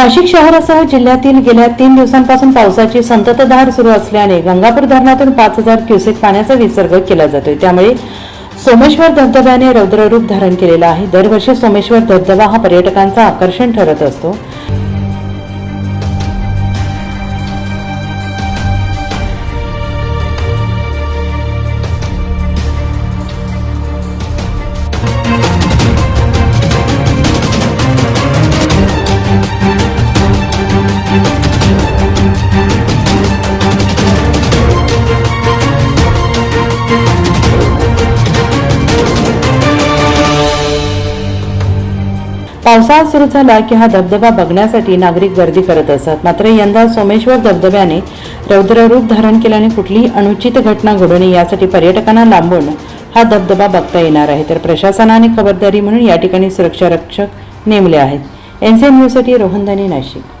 नाशिक शहरासह जिल्ह्यातील गेल्या तीन दिवसांपासून पावसाची संततधार सुरू असल्याने गंगापूर धरणातून पाच हजार क्युसेक पाण्याचा विसर्ग केला जातोय. त्यामुळे सोमेश्वर धबधब्याने रौद्ररूप धारण केलेला आहे. दरवर्षी सोमेश्वर धबधबा हा पर्यटकांचा आकर्षण ठरत असतो. पावसाळा सुरू झाला की हा धबधबा बघण्यासाठी नागरिक गर्दी करत असतात मात्र यंदा सोमेश्वर धबधब्याने रौद्ररूप धारण केल्याने कुठलीही अनुचित घटना घडू नये यासाठी पर्यटकांना लांबून हा धबधबा बघता येणार आहे. तर प्रशासनाने खबरदारी म्हणून या ठिकाणी सुरक्षा रक्षक नेमले आहेत. एन एनसीएन न्यूजसाठी रोहनदानी नाशिक.